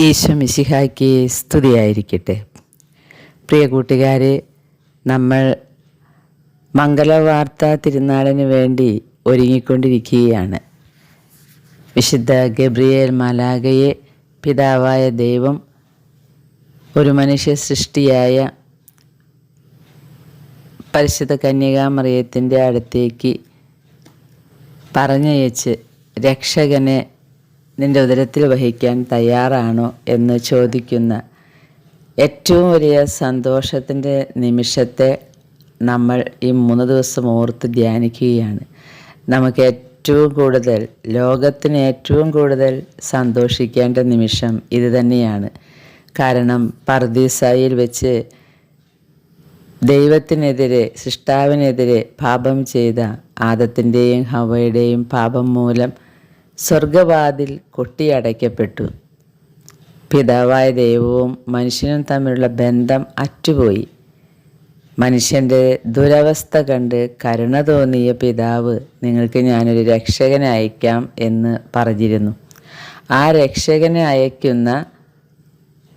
ഈശോ മിശിഹായ്ക്ക് സ്തുതിയായിരിക്കട്ടെ. പ്രിയ കൂട്ടുകാരെ നമ്മൾ മംഗളവാർത്ത തിരുനാളിന് വേണ്ടി ഒരുങ്ങിക്കൊണ്ടിരിക്കുകയാണ്. വിശുദ്ധ ഗബ്രിയേൽ മാലാഗയെ പിതാവായ ദൈവം ഒരു മനുഷ്യ സൃഷ്ടിയായ പരിശുദ്ധ കന്യകാമറിയത്തിന്റെ അടുത്തേക്ക് പറഞ്ഞയച്ച് രക്ഷകനെ നിന്റെ ഉദരത്തിൽ വഹിക്കാൻ തയ്യാറാണോ എന്ന് ചോദിക്കുന്ന ഏറ്റവും വലിയ സന്തോഷത്തിന്റെ നിമിഷത്തെ നമ്മൾ ഈ മൂന്ന് ദിവസം ഓർത്ത് ധ്യാനിക്കുകയാണ്. നമുക്ക് ഏറ്റവും കൂടുതൽ ലോകത്തിന് ഏറ്റവും കൂടുതൽ സന്തോഷിക്കേണ്ട നിമിഷം ഇത് തന്നെയാണ്. കാരണം പർദീസായിൽ വെച്ച് ദൈവത്തിനെതിരെ സൃഷ്ടാവിനെതിരെ പാപം ചെയ്ത ആദത്തിന്റെയും ഹവയുടെയും പാപം മൂലം സ്വർഗവാതിൽ കൊട്ടിയടയ്ക്കപ്പെട്ടു. പിതാവായ ദൈവവും മനുഷ്യനും തമ്മിലുള്ള ബന്ധം അറ്റുപോയി. മനുഷ്യന്റെ ദുരവസ്ഥ കണ്ട് കരുണ തോന്നിയ പിതാവ് നിങ്ങൾക്ക് ഞാനൊരു രക്ഷകനെ അയക്കാം എന്ന് പറഞ്ഞിരുന്നു. ആ രക്ഷകനെ അയക്കുന്ന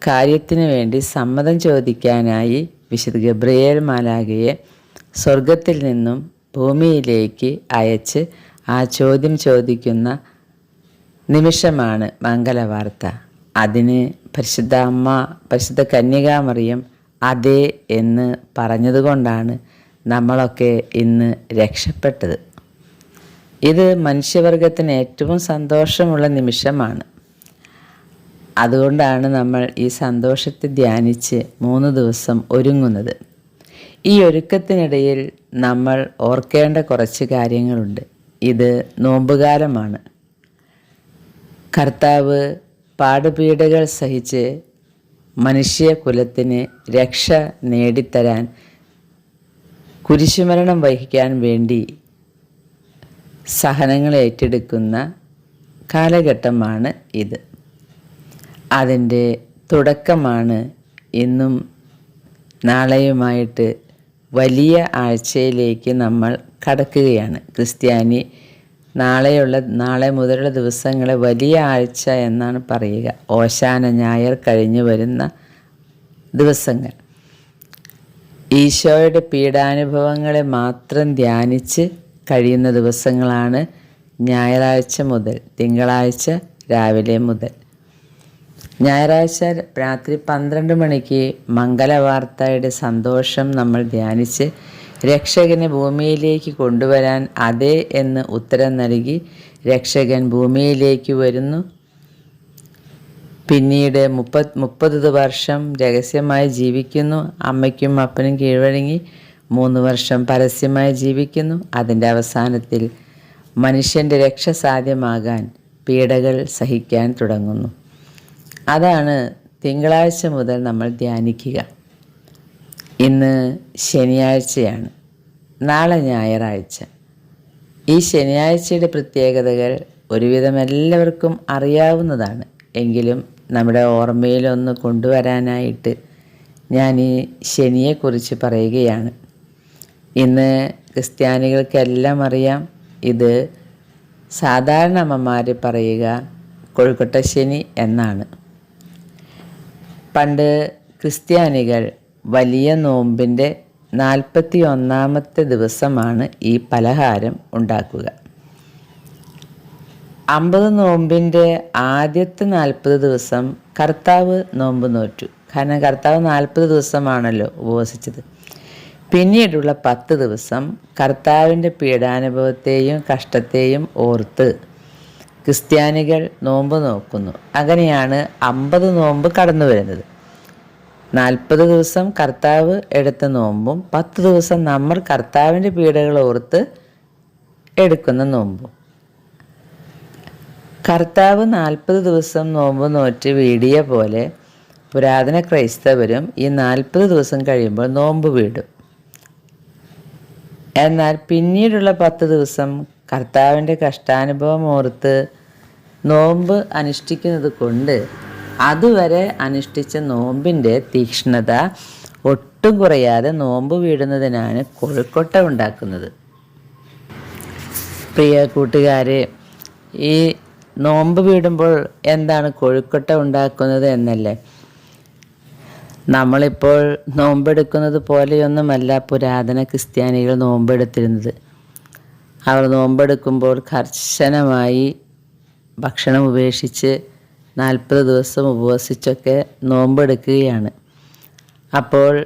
കാര്യത്തിന് വേണ്ടി സമ്മതം ചോദിക്കാനായി വിശുദ്ധ ഗബ്രിയേൽ മാലാകയെ സ്വർഗത്തിൽ നിന്നും ഭൂമിയിലേക്ക് അയച്ച് ആ ചോദ്യം ചോദിക്കുന്ന നിമിഷമാണ് മംഗലവാർത്ത അതിന് പരിശുദ്ധ അമ്മ പരിശുദ്ധ കന്യകാമറിയം അതെ എന്ന് പറഞ്ഞതുകൊണ്ടാണ് നമ്മളൊക്കെ ഇന്ന് രക്ഷപ്പെട്ടത്. ഇത് മനുഷ്യവർഗത്തിന് ഏറ്റവും സന്തോഷമുള്ള നിമിഷമാണ്. അതുകൊണ്ടാണ് നമ്മൾ ഈ സന്തോഷത്തെ ധ്യാനിച്ച് മൂന്ന് ദിവസം ഒരുങ്ങുന്നത്. ഈ ഒരുക്കത്തിനിടയിൽ നമ്മൾ ഓർക്കേണ്ട കുറച്ച് കാര്യങ്ങളുണ്ട്. ഇത് നോമ്പുകാലമാണ്. കർത്താവ് പാടുപീഡകൾ സഹിച്ച് മനുഷ്യകുലത്തിന് രക്ഷ നേടിത്തരാൻ കുരിശുമരണം വഹിക്കാൻ വേണ്ടി സഹനങ്ങൾ ഏറ്റെടുക്കുന്ന കാലഘട്ടമാണ് ഇത്. അതിന്റെ തുടക്കമാണ് ഇന്നും നാളെയുമായിട്ട് വലിയ ആഴ്ചയിലേക്ക് നമ്മൾ കടക്കുകയാണ്. ക്രിസ്ത്യാനി നാളെയുള്ള നാളെ മുതലുള്ള ദിവസങ്ങളെ വലിയ ആഴ്ച എന്നാണ് പറയുക. ഓശാന ഞായർ കഴിഞ്ഞു വരുന്ന ദിവസങ്ങൾ. ഈശോയുടെ പീഡാനുഭവങ്ങളെ മാത്രം ധ്യാനിച്ച് കഴിയുന്ന ദിവസങ്ങളാണ് ഞായറാഴ്ച മുതൽ തിങ്കളാഴ്ച രാവിലെ മുതൽ. ഞായറാഴ്ച രാത്രി പന്ത്രണ്ട് മണിക്ക് മംഗലവാർത്തയുടെ സന്തോഷം നമ്മൾ ധ്യാനിച്ച് രക്ഷകനെ ഭൂമിയിലേക്ക് കൊണ്ടുവരാൻ അതെ എന്ന് ഉത്തരം നൽകി രക്ഷകൻ ഭൂമിയിലേക്ക് വരുന്നു. പിന്നീട് മുപ്പത് മുപ്പത് വർഷം രഹസ്യമായി ജീവിക്കുന്നു. അമ്മയ്ക്കും അപ്പനും കീഴ്വഴങ്ങി മൂന്ന് വർഷം പരസ്യമായി ജീവിക്കുന്നു. അതിന്റെ അവസാനത്തിൽ മനുഷ്യന്റെ രക്ഷ സാധ്യമാകാൻ പീഡകൾ സഹിക്കാൻ തുടങ്ങുന്നു. അതാണ് തിങ്കളാഴ്ച മുതൽ നമ്മൾ ധ്യാനിക്കുക. ഇന്ന് ശനിയാഴ്ചയാണ്. നാളെ ഞായറാഴ്ച. ഈ ശനിയാഴ്ചയുടെ പ്രത്യേകതകൾ ഒരുവിധം എല്ലാവർക്കും അറിയാവുന്നതാണ്. എങ്കിലും നമ്മുടെ ഓർമ്മയിലൊന്ന് കൊണ്ടുവരാനായിട്ട് ഞാൻ ഈ ശനിയെക്കുറിച്ച് പറയുകയാണ്. ഇന്ന് ക്രിസ്ത്യാനികൾക്കെല്ലാം അറിയാം ഇത് സാധാരണ അമ്മമാർ പറയുക കൊഴുക്കട്ട ശനി എന്നാണ്. പണ്ട് ക്രിസ്ത്യാനികൾ വലിയ നോമ്പിന്റെ നാൽപ്പത്തി ഒന്നാമത്തെ ദിവസമാണ് ഈ പലഹാരം ഉണ്ടാക്കുക. അമ്പത് നോമ്പിന്റെ ആദ്യത്തെ നാൽപ്പത് ദിവസം കർത്താവ് നോമ്പ് നോറ്റു. കാരണം കർത്താവ് നാൽപ്പത് ദിവസമാണല്ലോ ഉപവസിച്ചത്. പിന്നീടുള്ള പത്ത് ദിവസം കർത്താവിന്റെ പീഡാനുഭവത്തെയും കഷ്ടത്തെയും ഓർത്ത് ക്രിസ്ത്യാനികൾ നോമ്പ് നോക്കുന്നു. അങ്ങനെയാണ് അമ്പത് നോമ്പ് കടന്നു വരുന്നത് നാൽപ്പത് ദിവസം കർത്താവ് എടുത്ത നോമ്പും പത്ത് ദിവസം നമ്മൾ കർത്താവിന്റെ പീഡകൾ ഓർത്ത് എടുക്കുന്ന നോമ്പും. കർത്താവ് നാൽപ്പത് ദിവസം നോമ്പ് നോറ്റ് വീടിയ പോലെ പുരാതന ക്രൈസ്തവരും ഈ നാൽപ്പത് ദിവസം കഴിയുമ്പോൾ നോമ്പ് വീടും. എന്നാൽ പിന്നീടുള്ള പത്ത് ദിവസം കർത്താവിന്റെ കഷ്ടാനുഭവം ഓർത്ത് നോമ്പ് അനുഷ്ഠിക്കുന്നത് കൊണ്ട് അതുവരെ അനുഷ്ഠിച്ച നോമ്പിന്റെ തീക്ഷ്ണത ഒട്ടും കുറയാതെ നോമ്പ് വീടുന്നതിനാണ് കോഴിക്കോട്ട ഉണ്ടാക്കുന്നത്. പ്രിയ കൂട്ടുകാരെ ഈ നോമ്പ് വീടുമ്പോൾ എന്താണ് കോഴിക്കോട്ട ഉണ്ടാക്കുന്നത് എന്നല്ലേ? നമ്മളിപ്പോൾ നോമ്പെടുക്കുന്നത് പോലെയൊന്നുമല്ല പുരാതന ക്രിസ്ത്യാനികൾ നോമ്പെടുത്തിരുന്നത്. അവർ നോമ്പെടുക്കുമ്പോൾ കർശനമായി ഭക്ഷണം ഉപേക്ഷിച്ച് നാൽപ്പത് ദിവസം ഉപവസിച്ചൊക്കെ നോമ്പെടുക്കുകയാണ്. അപ്പോൾ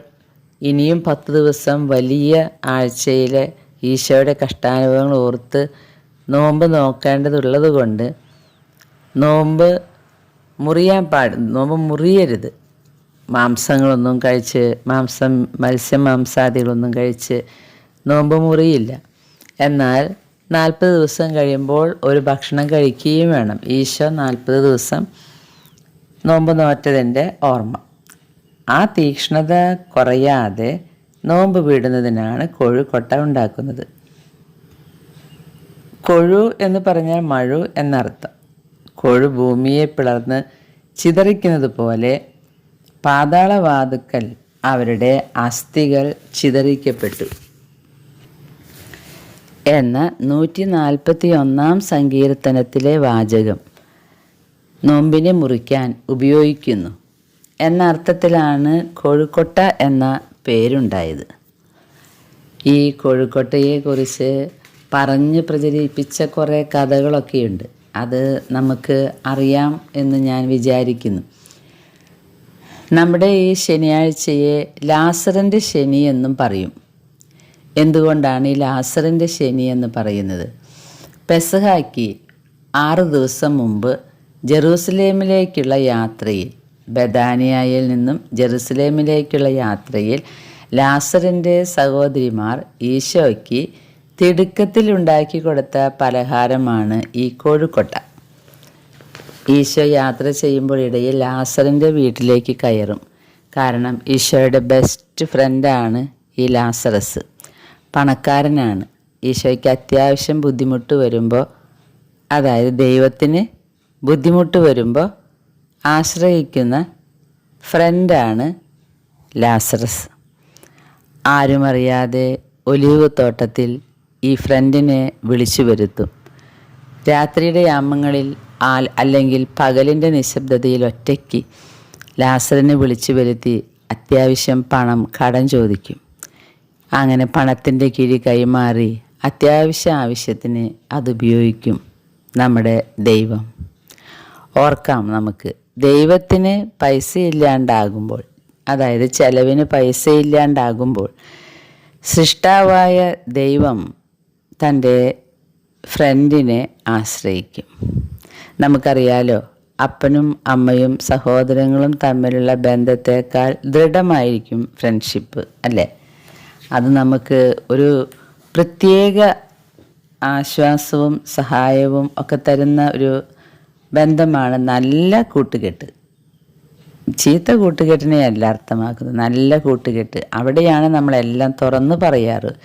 ഇനിയും പത്ത് ദിവസം വലിയ ആഴ്ചയിലെ ഈശോയുടെ കഷ്ടാനുഭവങ്ങൾ ഓർത്ത് നോമ്പ് നോക്കേണ്ടതുള്ളത് കൊണ്ട് നോമ്പ് മുറിയാൻ പാട് നോമ്പ് മുറിയരുത്. മാംസങ്ങളൊന്നും കഴിച്ച് മാംസം മത്സ്യ മാംസാദികളൊന്നും കഴിച്ച് നോമ്പ് മുറിയില്ല. എന്നാൽ നാൽപ്പത് ദിവസം കഴിയുമ്പോൾ ഒരു ഭക്ഷണം കഴിക്കുകയും വേണം. ഈശോ നാൽപ്പത് ദിവസം നോമ്പ് നോറ്റതിന്റെ ഓർമ്മ. ആ തീക്ഷ്ണത കുറയാതെ നോമ്പ് വീടുന്നതിനാണ് കൊട്ട ഉണ്ടാക്കുന്നത്. കൊഴു എന്ന് പറഞ്ഞാൽ മഴു എന്നർത്ഥം. കൊഴു ഭൂമിയെ പിളർന്ന് ചിതറിക്കുന്നത് പോലെ പാതാളവാതുക്കൽ അവരുടെ അസ്ഥികൾ ചിതറിക്കപ്പെട്ടു. എന്ന നൂറ്റി നാൽപ്പത്തി ഒന്നാം സങ്കീർത്തനത്തിലെ വാചകം നോമ്പിനെ മുറിക്കാൻ ഉപയോഗിക്കുന്നു. എന്ന അർത്ഥത്തിലാണ് കോഴിക്കോട്ട എന്ന പേരുണ്ടായത്. ഈ കോഴിക്കോട്ടയെക്കുറിച്ച് പറഞ്ഞ് പ്രചരിപ്പിച്ച കുറേ കഥകളൊക്കെയുണ്ട്. അത് നമുക്ക് അറിയാം എന്ന് ഞാൻ വിചാരിക്കുന്നു. നമ്മുടെ ഈ ശനിയാഴ്ചയെ ലാസറിന്റെ ശനി എന്നും പറയും. എന്തുകൊണ്ടാണ് ഈ ലാസറിന്റെ ശനി എന്ന് പറയുന്നത്? പെസഹാക്കി ആറ് ദിവസം മുമ്പ് ജെറൂസലേമിലേക്കുള്ള യാത്രയിൽ ബദാനിയായിൽ നിന്നും ജെറുസലേമിലേക്കുള്ള യാത്രയിൽ ലാസറിന്റെ സഹോദരിമാർ ഈശോയ്ക്ക് തിടുക്കത്തിൽ ഉണ്ടാക്കി കൊടുത്ത പലഹാരമാണ് ഈ കോഴിക്കോട്ട. ഈശോ യാത്ര ചെയ്യുമ്പോൾ ഇടയിൽ ലാസറിന്റെ വീട്ടിലേക്ക് കയറും. കാരണം ഈശോയുടെ ബെസ്റ്റ് ഫ്രണ്ടാണ് ഈ ലാസറസ്. പണക്കാരനാണ്. ഈശോയ്ക്ക് അത്യാവശ്യം ബുദ്ധിമുട്ട് വരുമ്പോൾ അതായത് ദൈവത്തിന് ബുദ്ധിമുട്ട് വരുമ്പോൾ ആശ്രയിക്കുന്ന ഫ്രണ്ടാണ് ലാസറസ്. ആരുമറിയാതെ ഒലിവ് തോട്ടത്തിൽ ഈ ഫ്രണ്ടിനെ വിളിച്ചു വരുത്തും. രാത്രിയുടെ യാമങ്ങളിൽ ആൽ അല്ലെങ്കിൽ പകലിന്റെ നിശബ്ദതയിൽ ഒറ്റയ്ക്ക് ലാസറിനെ വിളിച്ചു വരുത്തി അത്യാവശ്യം പണം കടം ചോദിക്കും. അങ്ങനെ പണത്തിന്റെ കിഴി കൈമാറി അത്യാവശ്യ ആവശ്യത്തിന് അതുപയോഗിക്കും നമ്മുടെ ദൈവം. ഓർക്കാം നമുക്ക്. ദൈവത്തിന് പൈസ ഇല്ലാണ്ടാകുമ്പോൾ അതായത് ചെലവിന് പൈസ ഇല്ലാണ്ടാകുമ്പോൾ സൃഷ്ടാവായ ദൈവം തന്റെ ഫ്രണ്ടിനെ ആശ്രയിക്കും. നമുക്കറിയാലോ അപ്പനും അമ്മയും സഹോദരങ്ങളും തമ്മിലുള്ള ബന്ധത്തെക്കാൾ ദൃഢമായിരിക്കും ഫ്രണ്ട്ഷിപ്പ് അല്ലേ? അത് നമുക്ക് ഒരു പ്രത്യേക ആശ്വാസവും സഹായവും ഒക്കെ തരുന്ന ഒരു ബന്ധമാണ് നല്ല കൂട്ടുകെട്ട്. ചീത്ത കൂട്ടുകെട്ടിനെ അല്ല അർത്ഥമാക്കുന്നത്. നല്ല കൂട്ടുകെട്ട്. അവിടെയാണ് നമ്മളെല്ലാം തുറന്ന് പറയാറ്.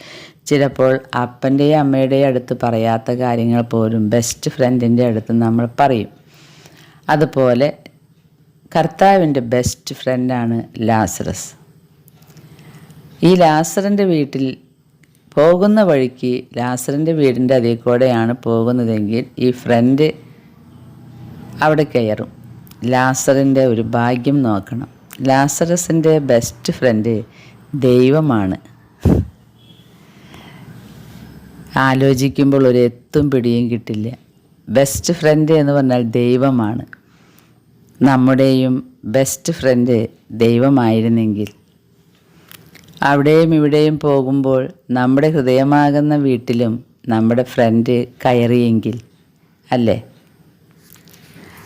ചിലപ്പോൾ അപ്പന്റെയും അമ്മയുടെയും അടുത്ത് പറയാത്ത കാര്യങ്ങൾ പോലും ബെസ്റ്റ് ഫ്രണ്ടിന്റെ അടുത്ത് നമ്മൾ പറയും. അതുപോലെ കർത്താവിന്റെ ബെസ്റ്റ് ഫ്രണ്ടാണ് ലാസറസ്. ഈ ലാസറിന്റെ വീട്ടിൽ പോകുന്ന വഴിക്ക് ലാസറിന്റെ വീടിന്റെ അതിൽ കൂടെയാണ് പോകുന്നതെങ്കിൽ ഈ ഫ്രണ്ട് അവിടെ കയറും. ലാസറിന്റെ ഒരു ഭാഗ്യം നോക്കണം. ലാസറസിന്റെ ബെസ്റ്റ് ഫ്രണ്ട് ദൈവമാണ്. ആലോചിക്കുമ്പോൾ ഒരു എത്തും പിടിയും കിട്ടില്ല. ബെസ്റ്റ് ഫ്രണ്ട് എന്ന് പറഞ്ഞാൽ ദൈവമാണ്. നമ്മുടെയും ബെസ്റ്റ് ഫ്രണ്ട് ദൈവമായിരുന്നെങ്കിൽ അവിടെയും ഇവിടെയും പോകുമ്പോൾ നമ്മുടെ ഹൃദയമാകുന്ന വീട്ടിലും നമ്മുടെ ഫ്രണ്ട് കയറിയെങ്കിൽ അല്ലേ?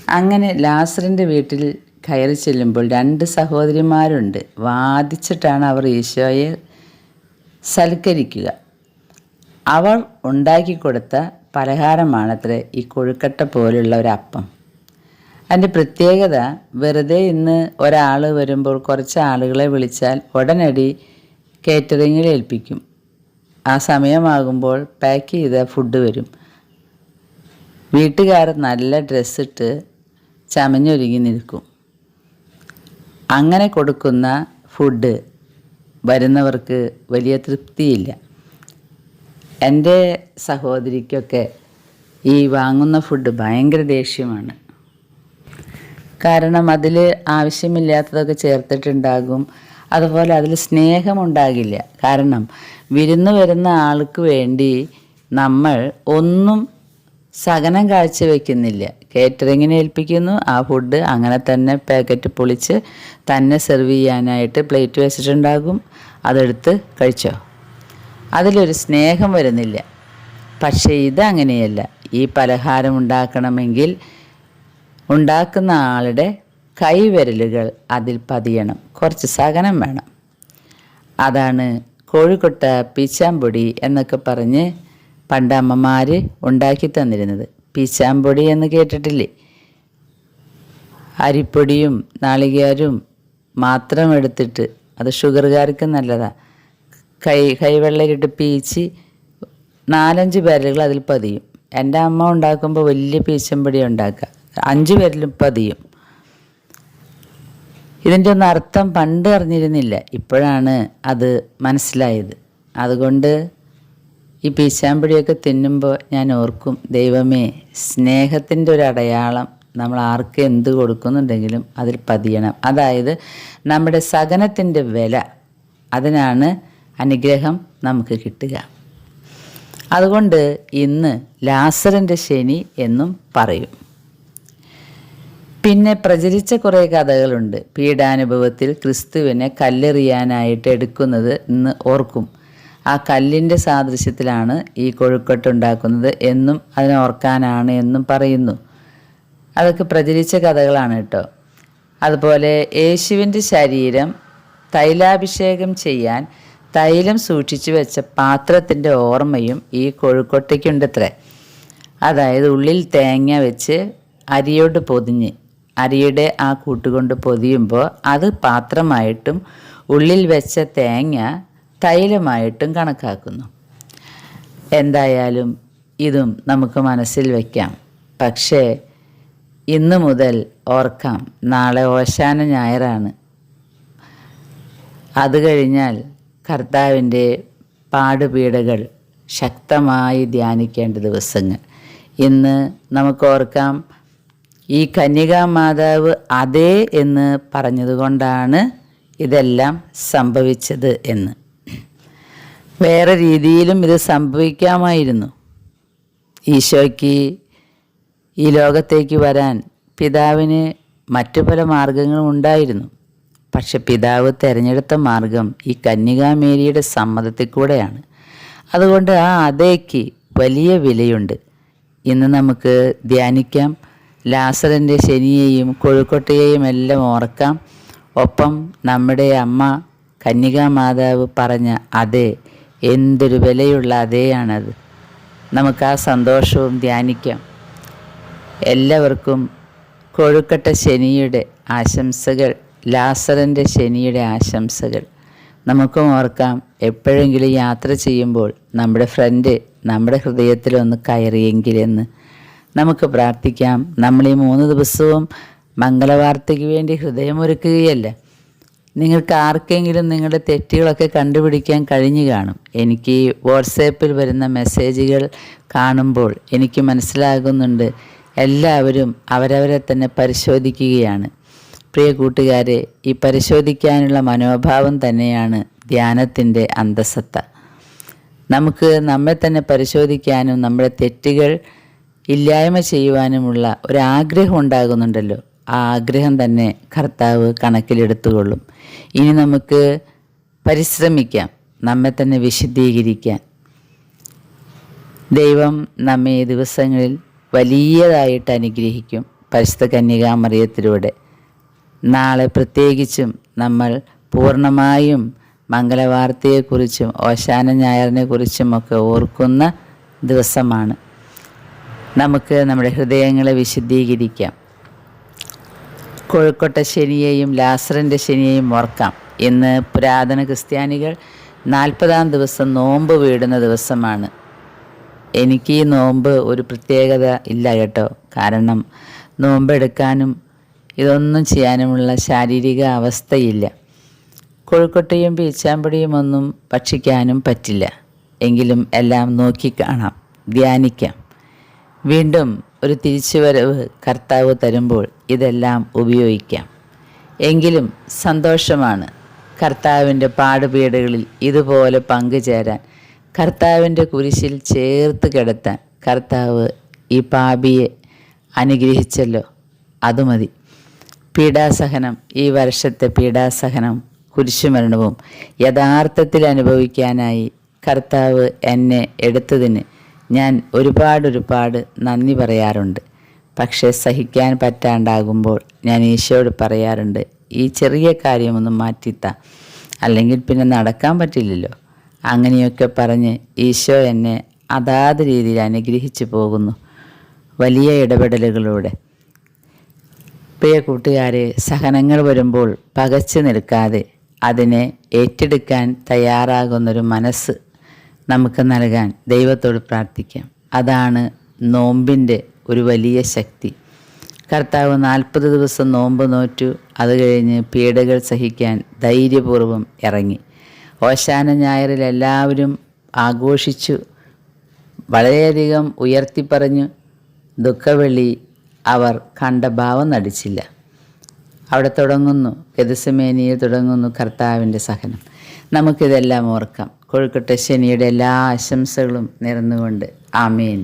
അങ്ങനെ ലാസറിന്റെ വീട്ടിൽ കയറി ചെല്ലുമ്പോൾ രണ്ട് സഹോദരിമാരുണ്ട്. വാദിച്ചിട്ടാണ് അവർ ഈശോയെ സൽക്കരിക്കുക. അവർ ഉണ്ടാക്കി കൊടുത്ത പലഹാരമാണത്രേ ഈ കൊഴുക്കട്ട പോലുള്ള ഒരു അപ്പം. അതിന്റെ പ്രത്യേകത വെറുതെ ഇന്ന് ഒരാൾ വരുമ്പോൾ കുറച്ച് ആളുകളെ വിളിച്ചാൽ ഉടനടി കേറ്ററിങ്ങിൽ ഏൽപ്പിക്കും. ആ സമയമാകുമ്പോൾ പാക്ക് ചെയ്ത ഫുഡ് വരും. വീട്ടുകാർ നല്ല ഡ്രസ്സിട്ട് ചമഞ്ഞൊരുങ്ങി നിൽക്കും. അങ്ങനെ കൊടുക്കുന്ന ഫുഡ് വരുന്നവർക്ക് വലിയ തൃപ്തിയില്ല. എന്റെ സഹോദരിക്കൊക്കെ ഈ വാങ്ങുന്ന ഫുഡ് ഭയങ്കര ദേഷ്യമാണ്. കാരണം അതിൽ ആവശ്യമില്ലാത്തതൊക്കെ ചേർത്തിട്ടുണ്ടാകും. അതുപോലെ അതിൽ സ്നേഹമുണ്ടാകില്ല. കാരണം വിരുന്ന് വരുന്ന ആൾക്ക് വേണ്ടി നമ്മൾ ഒന്നും സഹനം കാഴ്ചവെക്കുന്നില്ല. കേറ്ററിങ്ങിനെ ഏൽപ്പിക്കുന്നു ആ ഫുഡ് അങ്ങനെ തന്നെ പാക്കറ്റ് പൊളിച്ച് തന്നെ സെർവ് ചെയ്യാനായിട്ട് പ്ലേറ്റ് വെച്ചിട്ടുണ്ടാകും. അതെടുത്ത് കഴിച്ചോ? അതിലൊരു സ്നേഹം വരുന്നില്ല. പക്ഷേ ഇത് അങ്ങനെയല്ല. ഈ പലഹാരം ഉണ്ടാക്കണമെങ്കിൽ ഉണ്ടാക്കുന്ന ആളുടെ കൈവിരലുകൾ അതിൽ പതിയണം. കുറച്ച് സഹനം വേണം. അതാണ് കോഴിക്കൊട്ട പീച്ചാമ്പൊടി എന്നൊക്കെ പറഞ്ഞ് പണ്ട് അമ്മമാർ ഉണ്ടാക്കി തന്നിരുന്നത്. പീച്ചാമ്പൊടി എന്ന് കേട്ടിട്ടില്ലേ? അരിപ്പൊടിയും നാളികേരും മാത്രം എടുത്തിട്ട് അത് ഷുഗറുകാർക്ക് നല്ലതാണ് കൈ കൈവെള്ളരിട്ട് പീച്ച് നാലഞ്ച് പേരലുകൾ അതിൽ പതിയും. എന്റെ അമ്മ ഉണ്ടാക്കുമ്പോൾ വലിയ പീച്ചമ്പൊടി ഉണ്ടാക്കുക. അഞ്ച് പേരിലും പതിയും. ഇതിന്റെ ഒന്നും അർത്ഥം പണ്ട് അറിഞ്ഞിരുന്നില്ല. ഇപ്പോഴാണ് അത് മനസ്സിലായത്. അതുകൊണ്ട് ഈ പീച്ചാമ്പൊടിയൊക്കെ തിന്നുമ്പോൾ ഞാൻ ഓർക്കും ദൈവമേ സ്നേഹത്തിന്റെ ഒരു അടയാളം നമ്മൾ ആർക്ക് എന്ത് കൊടുക്കുന്നുണ്ടെങ്കിലും അതിൽ പതിയണം. അതായത് നമ്മുടെ സഹനത്തിന്റെ വില അതിനാണ് അനുഗ്രഹം നമുക്ക് കിട്ടുക. അതുകൊണ്ട് ഇന്ന് ലാസറിന്റെ ശനി എന്നും പറയും. പിന്നെ പ്രചരിച്ച കുറേ കഥകളുണ്ട്. പീഡാനുഭവത്തിൽ ക്രിസ്തുവിനെ കല്ലെറിയാനായിട്ട് എടുക്കുന്നത് എന്ന് ഓർക്കും. ആ കല്ലിന്റെ സാദൃശ്യത്തിലാണ് ഈ കൊഴുക്കട്ടുണ്ടാക്കുന്നത് എന്നും അതിനെ ഓർക്കാനാണ് എന്നും പറയുന്നു. അതൊക്കെ പ്രചരിച്ച കഥകളാണ് കേട്ടോ. അതുപോലെ യേശുവിന്റെ ശരീരം തൈലാഭിഷേകം ചെയ്യാൻ തൈലം സൂക്ഷിച്ചു വെച്ച പാത്രത്തിന്റെ ഓർമ്മയും ഈ കൊഴുക്കൊട്ടയ്ക്കുണ്ടത്രേ. അതായത് ഉള്ളിൽ തേങ്ങ വെച്ച് അരിയോട് പൊതിഞ്ഞ് അരിയുടെ ആ കൂട്ടുകൊണ്ട് പൊതിയുമ്പോൾ അത് പാത്രമായിട്ടും ഉള്ളിൽ വെച്ച തേങ്ങ തൈലമായിട്ടും കണക്കാക്കുന്നു. എന്തായാലും ഇതും നമുക്ക് മനസ്സിൽ വയ്ക്കാം പക്ഷേ ഇന്ന് മുതൽ ഓർക്കാം നാളെ ഓശാന ഞായറാണ്. അത് കഴിഞ്ഞാൽ കർത്താവിന്റെ പാടുപീടകൾ ശക്തമായി ധ്യാനിക്കേണ്ട ദിവസങ്ങൾ. ഇന്ന് നമുക്ക് ഓർക്കാം ഈ കന്യകാമാതാവ് അതേ എന്ന് പറഞ്ഞതുകൊണ്ടാണ് ഇതെല്ലാം സംഭവിച്ചത് എന്ന്. വേറെ രീതിയിലും ഇത് സംഭവിക്കാമായിരുന്നു. ഈശോയ്ക്ക് ഈ ലോകത്തേക്ക് വരാൻ പിതാവിന് മറ്റു പല മാർഗങ്ങളും ഉണ്ടായിരുന്നു. പക്ഷെ പിതാവ് തിരഞ്ഞെടുത്ത മാർഗം ഈ കന്യകാമേരിയുടെ സമ്മതത്തിൽ കൂടെയാണ്. അതുകൊണ്ട് ആ അതേക്ക് വലിയ വിലയുണ്ട്. ഇന്ന് നമുക്ക് ധ്യാനിക്കാം. ലാസറിന്റെ ശനിയെയും കൊഴുക്കൊട്ടയെയും എല്ലാം ഓർക്കാം. ഒപ്പം നമ്മുടെ അമ്മ കന്യകാ മാതാവ് പറഞ്ഞ അതേ എന്തൊരു വിലയുള്ള അതേയാണത്. നമുക്ക് ആ സന്തോഷവും ധ്യാനിക്കാം. എല്ലാവർക്കും കൊഴുക്കട്ട ശനിയുടെ ആശംസകൾ ലാസറിന്റെ ശനിയുടെ ആശംസകൾ. നമുക്കും ഓർക്കാം എപ്പോഴെങ്കിലും യാത്ര ചെയ്യുമ്പോൾ നമ്മുടെ ഫ്രണ്ട് നമ്മുടെ ഹൃദയത്തിലൊന്ന് കയറിയെങ്കിലെന്ന്. നമുക്ക് പ്രാർത്ഥിക്കാം. നമ്മൾ ഈ മൂന്ന് ദിവസവും മംഗളവാർത്തയ്ക്ക് വേണ്ടി ഹൃദയമൊരുക്കുകയല്ല? നിങ്ങൾക്ക് ആർക്കെങ്കിലും നിങ്ങളുടെ തെറ്റുകളൊക്കെ കണ്ടുപിടിക്കാൻ കഴിഞ്ഞു കാണും. എനിക്ക് വാട്സാപ്പിൽ വരുന്ന മെസ്സേജുകൾ കാണുമ്പോൾ എനിക്ക് മനസ്സിലാകുന്നുണ്ട് എല്ലാവരും അവരവരെ തന്നെ പരിശോധിക്കുകയാണ്. പ്രിയ കൂട്ടുകാരെ ഈ പരിശോധിക്കാനുള്ള മനോഭാവം തന്നെയാണ് ധ്യാനത്തിന്റെ അന്തസത്ത. നമുക്ക് നമ്മെ തന്നെ പരിശോധിക്കാനും നമ്മുടെ തെറ്റുകൾ ഇല്ലായ്മ ചെയ്യുവാനുമുള്ള ഒരാഗ്രഹം ഉണ്ടാകുന്നുണ്ടല്ലോ. ആ ആഗ്രഹം തന്നെ കർത്താവ് കണക്കിലെടുത്തുകൊള്ളും. ഇനി നമുക്ക് പരിശ്രമിക്കാം. നമ്മെ തന്നെ വിശുദ്ധീകരിക്കാൻ ദൈവം നമ്മെ ദിവസങ്ങളിൽ വലിയതായിട്ട് അനുഗ്രഹിക്കും. പരിശുദ്ധ കന്യകാമറിയത്തിലൂടെ. നാളെ പ്രത്യേകിച്ചും നമ്മൾ പൂർണമായും മംഗളവാർത്തയെക്കുറിച്ചും ഓശാന ഞായറിനെ കുറിച്ചുമൊക്കെ ഓർക്കുന്ന ദിവസമാണ്. നമുക്ക് നമ്മുടെ ഹൃദയങ്ങളെ വിശുദ്ധീകരിക്കാം. കോഴിക്കോട്ടെ ശനിയെയും ലാസറിന്റെ ശനിയെയും ഓർക്കാം. ഇന്ന് പുരാതന ക്രിസ്ത്യാനികൾ നാൽപ്പതാം ദിവസം നോമ്പ് വീടുന്ന ദിവസമാണ്. എനിക്ക് ഈ നോമ്പ് ഒരു പ്രത്യേകത ഇല്ല കേട്ടോ. കാരണം നോമ്പെടുക്കാനും ഇതൊന്നും ചെയ്യാനുമുള്ള ശാരീരിക അവസ്ഥയില്ല. കൊഴുക്കൊട്ടയും പീച്ചാമ്പടിയും ഒന്നും ഭക്ഷിക്കാനും പറ്റില്ല. എങ്കിലും എല്ലാം നോക്കിക്കാണാം ധ്യാനിക്കാം. വീണ്ടും ഒരു തിരിച്ചുവരവ് കർത്താവ് തരുമ്പോൾ ഇതെല്ലാം ഉപയോഗിക്കാം. എങ്കിലും സന്തോഷമാണ് കർത്താവിന്റെ പാടുപീടുകളിൽ ഇതുപോലെ പങ്കുചേരാൻ കർത്താവിന്റെ കുരിശിൽ ചേർത്ത് കിടത്താൻ കർത്താവ് ഈ പാപിയെ അനുഗ്രഹിച്ചല്ലോ. അത് മതി. പീഡാസഹനം ഈ വർഷത്തെ പീഡാസഹനം കുരിശുമരണവും യഥാർത്ഥത്തിൽ അനുഭവിക്കാനായി കർത്താവ് എന്നെ എടുത്തതിന് ഞാൻ ഒരുപാട് ഒരുപാട് നന്ദി പറയാറുണ്ട്. പക്ഷേ സഹിക്കാൻ പറ്റാണ്ടാകുമ്പോൾ ഞാൻ ഈശോയോട് പറയാറുണ്ട് ഈ ചെറിയ കാര്യമൊന്നും മാറ്റിത്ത. അല്ലെങ്കിൽ പിന്നെ നടക്കാൻ പറ്റില്ലല്ലോ. അങ്ങനെയൊക്കെ പറഞ്ഞ് ഈശോ എന്നെ അതാത് രീതിയിൽ അനുഗ്രഹിച്ചു പോകുന്നു വലിയ ഇടപെടലുകളോടെ. പ്രിയ കൂട്ടുകാരെ സഹനങ്ങൾ വരുമ്പോൾ പകച്ചു നിൽക്കാതെ അതിനെ ഏറ്റെടുക്കാൻ തയ്യാറാകുന്നൊരു മനസ്സ് നമുക്ക് നൽകാൻ ദൈവത്തോട് പ്രാർത്ഥിക്കാം. അതാണ് നോമ്പിന്റെ ഒരു വലിയ ശക്തി. കർത്താവ് നാൽപ്പത് ദിവസം നോമ്പ് നോറ്റു. അത് കഴിഞ്ഞ് പീഡകൾ സഹിക്കാൻ ധൈര്യപൂർവം ഇറങ്ങി. ഓശാന ഞായറിൽ എല്ലാവരും ആഘോഷിച്ചു. വളരെയധികം ഉയർത്തിപ്പറഞ്ഞു. ദുഃഖവെള്ളി അവർ കണ്ട ഭാവം നടിച്ചില്ല. അവിടെ തുടങ്ങുന്നു. ഗതസമേനിയിൽ തുടങ്ങുന്നു കർത്താവിന്റെ സഹനം. നമുക്കിതെല്ലാം ഓർക്കാം. കൊഴുക്കട്ടെ ശനിയുടെ എല്ലാ ആശംസകളും നേർന്നുകൊണ്ട് ആമേൻ.